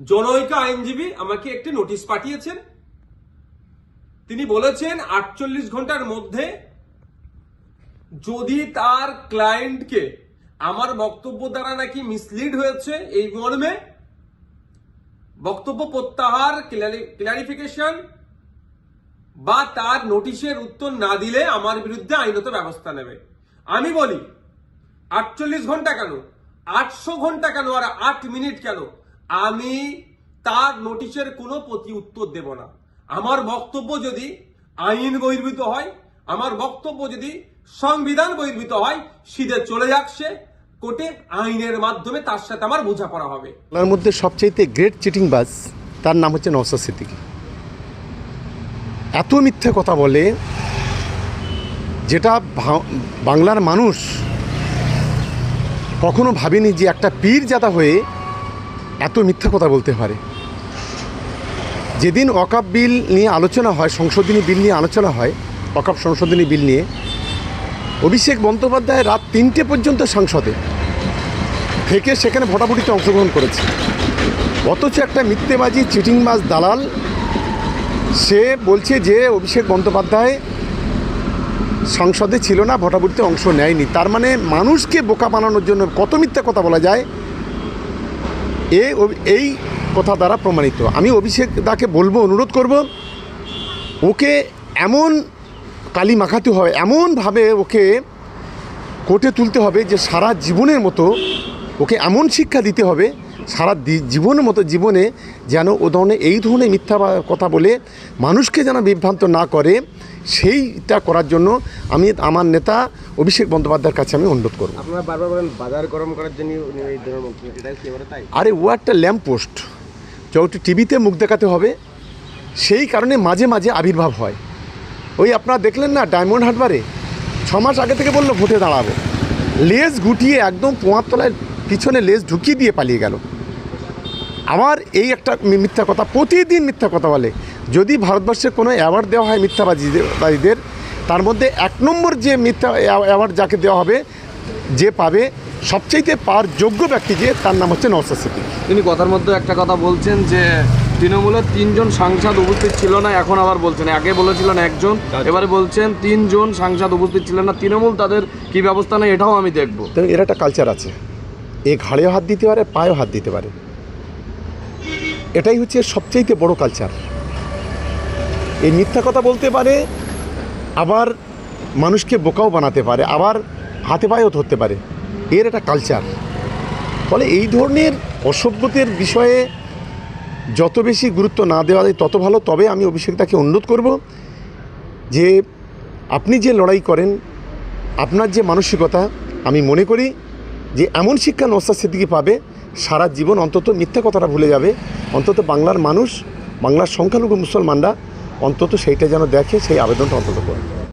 জনৈক আইনজীবী আমাকে একটি নোটিশ পাঠিয়েছেন। তিনি বলেছেন, আটচল্লিশ ঘণ্টার মধ্যে যদি তার ক্লায়েন্টকে আমার বক্তব্য দ্বারা নাকি মিসলিড হয়েছে এই মর্মে, বক্তব্য প্রত্যাহার ক্লারিফিকেশন বা তার নোটিশের উত্তর না দিলে আমার বিরুদ্ধে আইনত ব্যবস্থা নেবে। আমি বলি, আটচল্লিশ ঘণ্টা কেন? আটশো ঘণ্টা কেন? আর আট মিনিট কেন? আমি তার নোটিশের কোনো প্রতি উত্তর দেব না। আমার বক্তব্য যদি আইন বহির্ভূত হয়, আমার বক্তব্য যদি সংবিধান বহির্ভূত হয়, সিধে চলে যাচ্ছে, কোর্টে আইনের মাধ্যমে তার সাথে আমার বোঝাপড়া হবে। বাংলার মধ্যে সবচাইতে গ্রেট চিটিং বাজ তার নাম হচ্ছে নওসাদ সিদ্দিকী। এত মিথ্যে কথা বলে, যেটা বাংলার মানুষ কখনো ভাবেনি যে একটা পীর জাতা হয়ে এত মিথ্যা কথা বলতে পারে। যেদিন অকাপ বিল নিয়ে আলোচনা হয়, সংশোধনী বিল নিয়ে আলোচনা হয়, অকাপ সংশোধনী বিল নিয়ে, অভিষেক বন্দ্যোপাধ্যায় রাত তিনটে পর্যন্ত সংসদে। থেকে সেখানে ভোটাভুটিতে অংশগ্রহণ করেছে। অথচ একটা মিথ্যেবাজি, চিটিংবাজ দালাল, সে বলছে যে অভিষেক বন্দ্যোপাধ্যায় সংসদে ছিল না, ভোটাভুটিতে অংশ নেয়নি। তার মানে মানুষকে বোকা বানানোর জন্য কত মিথ্যা কথা বলা যায়? এই কথা দ্বারা প্রমাণিত। আমি অভিষেক দাকে বলব, অনুরোধ করব, ওকে এমন কালি মাখাতে হয় এমনভাবে ওকে কোর্টে তুলতে হবে যে সারা জীবনের মতো ওকে এমন শিক্ষা দিতে হবে সারা জীবনের মতো জীবনে যেন ও ধরনের এই ধরনের মিথ্যা কথা বলে মানুষকে যেন বিভ্রান্ত না করে সেইটা করার জন্য আমি আমার নেতা অভিষেক বন্দ্যোপাধ্যায়ের কাছে আমি অনুরোধ করব। বাজার গরম করার জন্য আরে ও একটা ল্যাম্প পোস্ট যখন টিভিতে মুখ দেখাতে হবে সেই কারণে মাঝে মাঝে আবির্ভাব হয়। ওই আপনারা দেখলেন না ডায়মন্ড হারবারে ছ মাস আগে থেকে বলল ভোটে দাঁড়াবো। লেজ গুটিয়ে একদম পোয়ার তলায় পিছনে লেজ ঢুকিয়ে দিয়ে পালিয়ে গেল। আমার এই একটা মিথ্যা কথা প্রতিদিন মিথ্যা কথা বলে। যদি ভারতবর্ষে কোনো অ্যাওয়ার্ড দেওয়া হয় মিথ্যাবাজিদের তার মধ্যে এক নম্বর যে মিথ্যা অ্যাওয়ার্ড যাকে দেওয়া হবে যে পাবে সবচাইতে পার যোগ্য ব্যক্তি যে তার নাম হচ্ছে নওসাদ সিদ্দিকী। তিনি কথার মধ্যে একটা কথা বলছেন যে তৃণমূলের তিনজন সাংসদ উপস্থিত ছিল না এখন আবার বলছেন। আগে বলেছিলেন একজন এবারে বলছেন তিনজন সাংসদ উপস্থিত ছিলেন না। তৃণমূল তাদের কি ব্যবস্থা নেই এটাও আমি দেখব। এর একটা কালচার আছে। এ ঘাড়েও হাত দিতে পারে, পায়েও হাত দিতে পারে। এটাই হচ্ছে সবচাইতে বড় কালচার এই মিথ্যা কথা বলতে পারে, আবার মানুষকে বোকাও বানাতে পারে, আবার হাতে পায়েও ধরতে পারে। এর একটা কালচার ফলে এই ধরনের অসভ্যতের বিষয়ে যত বেশি গুরুত্ব না দেওয়া যায়, তত ভালো। তবে আমি অভিষেক তাকে অনুরোধ করব যে, আপনি যে লড়াই করেন, আপনার যে মানসিকতা, আমি মনে করি যে এমন শিক্ষা নস্তা সিদ্দিকি পাবে, সারা জীবন অন্তত মিথ্যা কথাটা ভুলে যাবে, অন্তত বাংলার মানুষ, বাংলার সংখ্যালঘু মুসলমানরা অন্তত সেইটা যেন দেখে, সেই আবেদনটা অন্তত করে